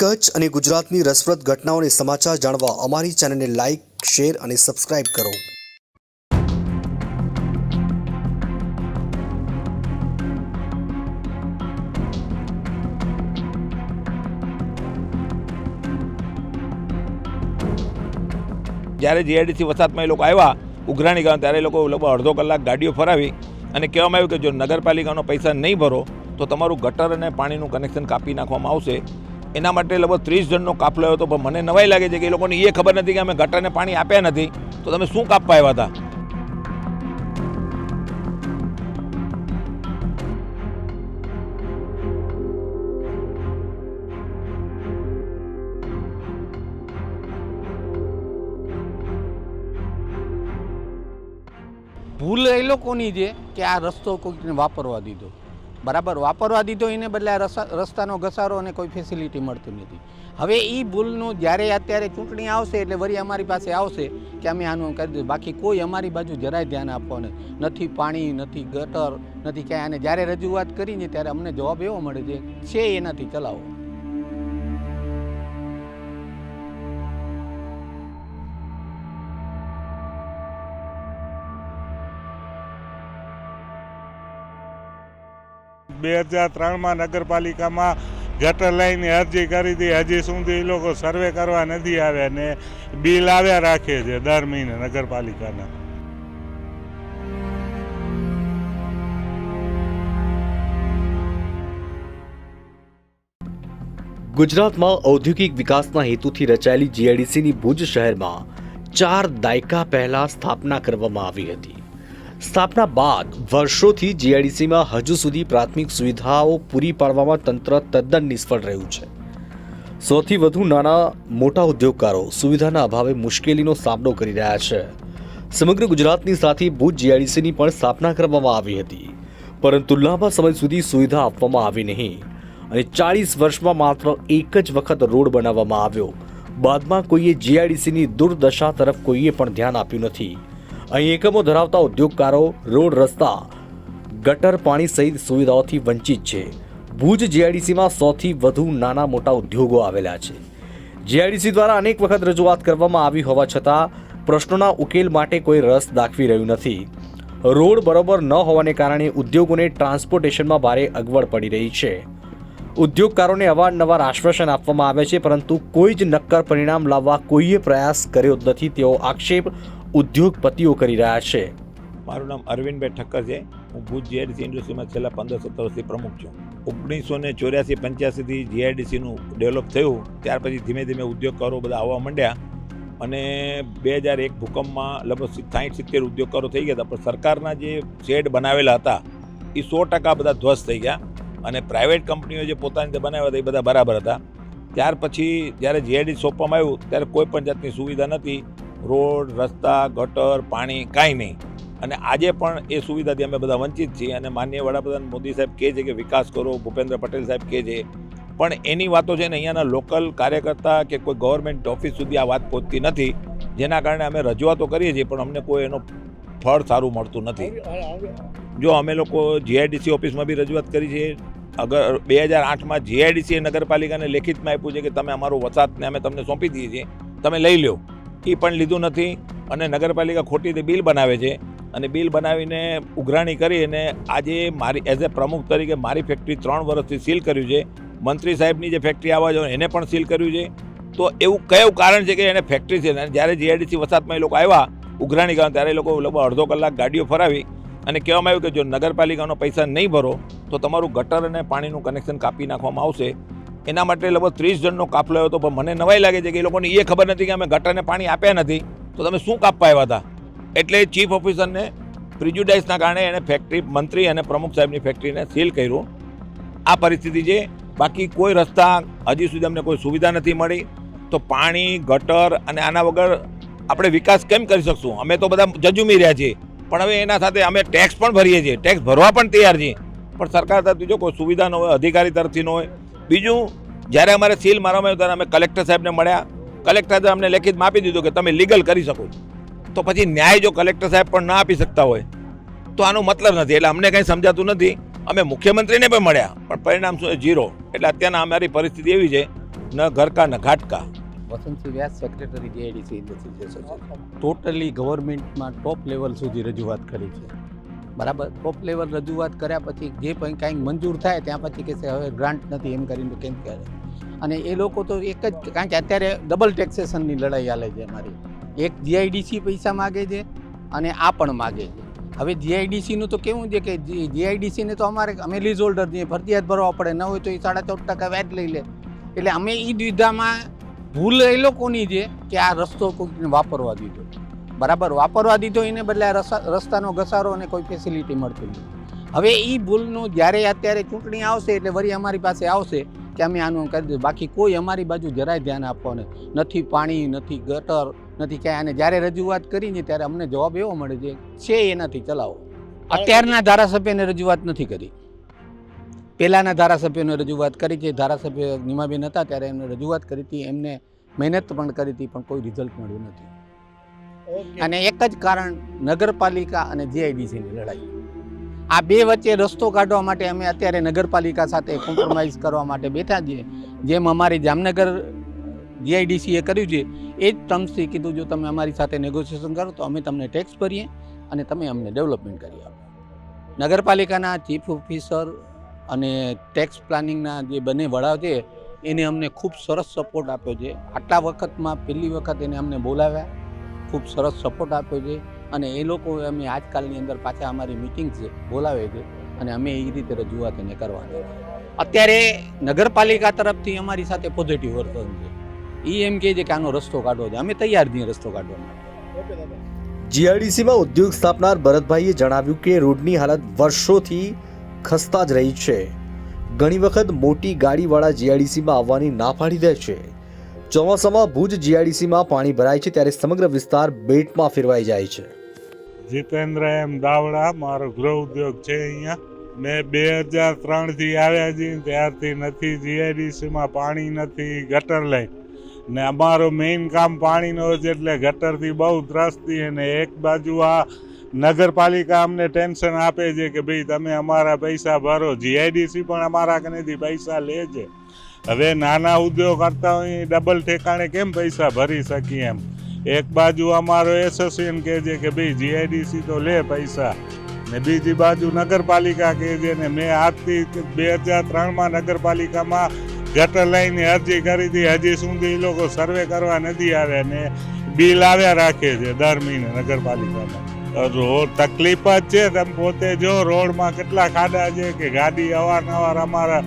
કચ્છ અને ગુજરાતની રસપ્રદ ઘટનાઓને સમાચાર જાણવા અમારી ચેનલને લાઇક શેર અને સબસ્ક્રાઇબ કરો. જ્યારે જીઆઈડીસી વસાતમાં એ લોકો આવ્યા, ઉઘરાણી ગામ ત્યારે એ લોકો લગભગ અડધો કલાક ગાડીઓ ફરાવી અને કહેવામાં આવ્યું કે જો નગરપાલિકાનો પૈસા નહીં ભરો, તો તમારું ગટર અને પાણીનું કનેક્શન કાપી નાખવામાં આવશે. એના માટે લગભગ ત્રીસ જણનો કાફલો આવ્યો હતો, પણ મને નવાઈ લાગે છે કે એ લોકોને એ ખબર નથી કે અમે ગટરને પાણી આપ્યા નથી. તો તમે શું કાપવા આવ્યા હતા? ભૂલ એ લોકોની છે કે આ રસ્તો કોઈકને વાપરવા દીધો. બરાબર, વાપરવા દીધો એને બદલે રસ્તાનો ઘસારો અને કોઈ ફેસિલિટી મળતી નથી. હવે એ ભૂલનું જ્યારે અત્યારે ચૂંટણી આવશે એટલે વળી અમારી પાસે આવશે કે અમે આનું કરી દીધું બાકી કોઈ અમારી બાજુ જરાય ધ્યાન આપવાનું નથી. પાણી, નથી ગટર, નથી ક્યાંય. અને જ્યારે રજૂઆત કરીને ત્યારે અમને જવાબ એવો મળે છે છે એનાથી ચલાવો. બે હજાર ત્રણમાં નગરપાલિકામાં ગટર લાઈનની અરજી કરી હતી હજી સુધી એ લોકો સર્વે કરવા નથી આવ્યા ને બિલ આવ્યા રાખે છે દર મહિને નગરપાલિકાના. ગુજરાતમાં ઔદ્યોગિક વિકાસના હેતુથી રચાયેલી જીઆઈડીસીની ભુજ શહેરમાં ચાર દાયકા પહેલા સ્થાપના કરવામાં આવી હતી. સ્થાપના બાદ વર્ષોથી જીઆઈડીસીમાં હજુ સુધી પ્રાથમિક સુવિધાઓ પૂરી પાડવામાં તંત્ર તદ્દન નિષ્ફળ રહ્યું છે. સૌથી વધુ નાના મોટા ઉદ્યોગકારો સુવિધાના અભાવે મુશ્કેલીનો સામનો કરી રહ્યા છે. સમગ્ર ગુજરાતની સાથે ભુજ જીઆઈડીસીની પણ સ્થાપના કરવામાં આવી હતી. પરંતુ લાંબા સમય સુધી સુવિધા આપવામાં આવી નહીં. અને ચાળીસ વર્ષમાં માત્ર એક જ વખત રોડ બનાવવામાં આવ્યો. બાદમાં કોઈએ જીઆઈડીસીની દુર્દશા તરફ કોઈએ પણ ધ્યાન આપ્યું નથી. અહીં એકમો ધરાવતા ઉદ્યોગકારો, રોડ, રસ્તા, ગટર, પાણી સહિત સુવિધાઓથી વંચિત છે. ભુજ જીઆઈડીસીમાં સૌથી વધુ નાના મોટા ઉદ્યોગો આવેલા છે. જીઆઈડીસી દ્વારા અનેક વખત રજૂઆત કરવામાં આવી હોવા છતાં, પ્રશ્નોના ઉકેલ માટે કોઈ રસ દાખવી રહ્યું નથી. રોડ બરોબર ન હોવાને કારણે ઉદ્યોગોને ટ્રાન્સપોર્ટેશનમાં ભારે અગવડ પડી રહી છે. ઉદ્યોગકારોને અવારનવાર આશ્વાસન આપવામાં આવે છે, પરંતુ કોઈ જ નક્કર પરિણામ લાવવા કોઈએ પ્રયાસ કર્યો નથી તેવો આક્ષેપ ઉદ્યોગપતિઓ કરી રહ્યા છે. મારું નામ અરવિંદભાઈ ઠક્કર છે હું ભુજ જીઆઈડીસી ઇન્ડસ્ટ્રીમાં છેલ્લા પંદર સત્તર વર્ષથી પ્રમુખ છું. ઓગણીસો ને ચોર્યાસી પંચ્યાસીથી જીઆઈડીસીનું ડેવલપ થયું. ત્યાર પછી ધીમે ધીમે ઉદ્યોગકારો બધા આવવા માંડ્યા. અને બે હજાર એક ભૂકંપમાં લગભગ સાઠ સિત્તેર ઉદ્યોગકારો થઈ ગયા હતા. પણ સરકારના જે શેડ બનાવેલા હતા એ સો ટકા બધા ધ્વસ્ત થઈ ગયા. અને પ્રાઇવેટ કંપનીઓ જે પોતાની રીતે બનાવ્યા હતા એ બધા બરાબર હતા. ત્યાર પછી જ્યારે જીઆઈડી સોંપવામાં આવ્યું, ત્યારે કોઈ પણ જાતની સુવિધા નથી રોડ, રસ્તા, ગટર, પાણી કાંઈ નહીં. અને આજે પણ એ સુવિધાથી અમે બધા વંચિત છીએ અને માનનીય વડાપ્રધાન મોદી સાહેબ કહે છે કે વિકાસ કરો, ભૂપેન્દ્ર પટેલ સાહેબ કહે છે. પણ એની વાતો છે ને અહીંયાના લોકલ કાર્યકર્તા કે કોઈ ગવર્મેન્ટ ઓફિસ સુધી આ વાત પહોંચતી નથી. જેના કારણે અમે રજૂઆતો કરીએ છીએ, પણ અમને કોઈ એનો ફળ સારું મળતું નથી. જો અમે લોકો જીઆઈડીસી ઓફિસમાં બી રજૂઆત કરી છે, અગર બે હજાર આઠમાં જીઆઈડીસીએ નગરપાલિકાને લેખિતમાં આપ્યું છે કે તમે અમારું વસાતને અમે તમને સોંપી દઈએ છીએ, તમે લઈ લો એ પણ લીધું નથી અને નગરપાલિકા ખોટી રીતે બિલ બનાવે છે. અને બિલ બનાવીને ઉઘરાણી કરી અને આજે મારી એઝ એ પ્રમુખ તરીકે મારી ફેક્ટરી ત્રણ વર્ષથી સીલ કર્યું છે. મંત્રી સાહેબની જે ફેક્ટરી આવવા જોઈએ એને પણ સીલ કર્યું છે. તો એવું કયું કારણ છે કે એને ફેક્ટરી છે? અને જ્યારે જીઆઈડીસી વસાતમાં એ લોકો આવ્યા, ઉઘરાણી કરવા, ત્યારે એ લોકો લગભગ અડધો કલાક ગાડીઓ ફરાવી અને કહેવામાં આવ્યું કે જો નગરપાલિકાનો પૈસા નહીં ભરો, તો તમારું ગટર અને પાણીનું કનેક્શન કાપી નાખવામાં આવશે. એના માટે લગભગ ત્રીસ જણનો કાફલો આવ્યો હતો, પણ મને નવાઈ લાગે છે કે એ લોકોને એ ખબર નથી કે અમે ગટરને પાણી આપ્યા નથી. તો તમે શું કાપવા આવ્યા હતા? એટલે ચીફ ઓફિસરને પ્રિજ્યુડાઇસના કારણે એને ફેક્ટરી મંત્રી અને પ્રમુખ સાહેબની ફેક્ટરીને સીલ કર્યું. આ પરિસ્થિતિ છે બાકી કોઈ રસ્તા હજી સુધી અમને કોઈ સુવિધા નથી મળી. તો પાણી, ગટર અને આના વગર આપણે વિકાસ કેમ કરી શકશું? અમે તો બધા જજુમી રહ્યા છીએ. પણ હવે એના સાથે અમે ટેક્સ પણ ભરીએ છીએ. ટેક્સ ભરવા પણ તૈયાર છીએ. પણ સરકાર તરફથી જો કોઈ સુવિધા ન હોય, અધિકારી તરફથી ન હોય બીજું જ્યારે અમારે સીલ મારવામાં આવ્યું ત્યારે અમે કલેક્ટર સાહેબને મળ્યા. કલેક્ટર સાહેબ અમને લેખિતમાં આપી દીધું કે તમે લીગલ કરી શકો છો. તો પછી ન્યાય જો કલેક્ટર સાહેબ પણ ના આપી શકતા હોય તો આનો મતલબ નથી. એટલે અમને કંઈ સમજાતું નથી. અમે મુખ્યમંત્રીને પણ મળ્યા પણ પરિણામ શું છે? ઝીરો એટલે અત્યારના અમારી પરિસ્થિતિ એવી છે ન ઘરકા ન ઘાટકા. Vasantsinh Vyas secretary GIDC industries association totally ગવર્મેન્ટમાં top level સુધી રજૂઆત કરી છે. બરાબર. ટોપ લેવલ રજૂઆત કર્યા પછી જે પણ કાંઈ મંજૂર થાય ત્યાં પછી કહેશે હવે ગ્રાન્ટ નથી, એમ કરીને કેમ કરે અને એ લોકો તો એક જ કારણ કે અત્યારે ડબલ ટેક્સેશનની લડાઈ ચાલે છે અમારી એક જીઆઈડીસી પૈસા માગે છે અને આ પણ માગે છે. હવે જીઆઈડીસીનું તો કેવું છે કે જીઆઈડીસીને તો અમારે, અમે લીઝ હોલ્ડર છીએ, ફરજિયાત ભરવા પડે. ન હોય તો એ સાડા ચૌદ ટકા વ્યાજ લઈ લે. એટલે અમે એ દ્વિધામાં ભૂલ એ લોકોની છે કે આ રસ્તો કોઈકને વાપરવા દીધો. બરાબર, વાપરવા દીધો એને બદલે રસ્તાનો ઘસારો અને કોઈ ફેસિલિટી મળતી નથી. હવે એ ભૂલનું જ્યારે અત્યારે ચૂંટણી આવશે એટલે વળી અમારી પાસે આવશે કે અમે આનું કરી દઈશું બાકી કોઈ અમારી બાજુ જરાય ધ્યાન આપવાનું નથી પાણી, નથી ગટર, નથી ક્યાંય. અને જ્યારે રજૂઆત કરીને ત્યારે અમને જવાબ એવો મળે છે છે એનાથી ચલાવો. અત્યારના ધારાસભ્યને રજૂઆત નથી કરી. પહેલાંના ધારાસભ્યોને રજૂઆત કરી છે ધારાસભ્ય નિમાબેન હતા ત્યારે એમને રજૂઆત કરી હતી. એમને મહેનત પણ કરી હતી, પણ કોઈ રિઝલ્ટ મળ્યું નથી. અને એક જ કારણ, નગરપાલિકા અને જીઆઈડીસીની લડાઈ. આ બે વચ્ચે રસ્તો કાઢવા માટે અમે અત્યારે નગરપાલિકા સાથે કોમ્પ્રોમાઇઝ કરવા માટે બેઠા છીએ. જેમ અમારી જામનગર જીઆઈડીસીએ કર્યું છે, એ જ ટર્મ્સથી કીધું, જો તમે અમારી સાથે નેગોશિએશન કરો, તો અમે તમને ટેક્સ ભરીએ અને તમે અમને ડેવલપમેન્ટ કરી આપો. નગરપાલિકાના ચીફ ઓફિસર અને ટેક્સ પ્લાનિંગના જે બંને વડા છે, એને અમને ખૂબ સરસ સપોર્ટ આપ્યો છે. આટલા વખતમાં પહેલી વખત એને અમને બોલાવ્યા. ખૂબ સરસ સપોર્ટ આપ્યો છે અને એ લોકો અમે આજકાલની અંદર પાછા અમારી મિટિંગ છે, બોલાવે છે અને અમે એ રીતે રજૂઆત એને કરવાની. અત્યારે નગરપાલિકા તરફથી અમારી સાથે પોઝિટિવ વર્તન છે. એ એમ કહે છે કે આનો રસ્તો કાઢવો છે. અમે તૈયાર છીએ રસ્તો કાઢવા માટે. જીઆઈડીસીમાં ઉદ્યોગ સ્થાપનાર ભરતભાઈએ જણાવ્યું કે રોડની હાલત વર્ષોથી ખસ્તા જ રહી છે. ઘણી વખત મોટી ગાડીવાળા જીઆઈડીસીમાં આવવાની ના પાડી દે છે. ચોમાસામાં ભુજ જીઆઈડીસીમાં પાણી ભરાય છે ત્યારે સમગ્ર વિસ્તાર બેટમાં ફેરવાઈ જાય છે. જીતેન્દ્ર એમ દાવડા, મારો ગૃહ ઉદ્યોગ છે અહીંયા. મેં બે હજાર ત્રણથી આવ્યા છીએ ત્યારથી નથી, જીઆઈડીસીમાં પાણી નથી, ગટર લાઈન ને અમારું મેઇન કામ પાણીનો છે એટલે ગટરથી બહુ ત્રસ્તી અને એક બાજુ આ નગરપાલિકા અમને ટેન્શન આપે છે કે ભાઈ તમે અમારા પૈસા ભરો જીઆઈડીસી પણ અમારા કનેથી પૈસા લે છે. હવે નાના ઉદ્યોગ કરતા હોય ડબલ ઠેકાણે કેમ પૈસા ભરી શકીએ એમ? એક બાજુ અમારો એસોસિએશન કહે છે કે ભાઈ જીઆઈડીસી તો લે પૈસા. ને બીજી બાજુ નગરપાલિકા કહે છે ને મેં આજથી બે હજાર ત્રણમાં નગરપાલિકામાં ગટર લાઈનની અરજી કરી હતી. હજી સુધી એ લોકો સર્વે કરવા નથી આવ્યા ને બિલ આવ્યા રાખે છે દર મહિને નગરપાલિકામાં. રોડ તકલીફ જ છે તમે પોતે જો રોડમાં કેટલા ખાડા છે કે ગાડી અવારનવાર અમારા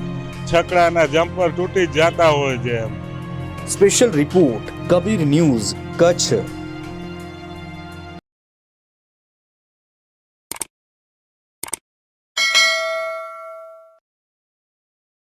છકડાના જમ્પર તૂટી જતા હોય છે special report Kabir news Kutch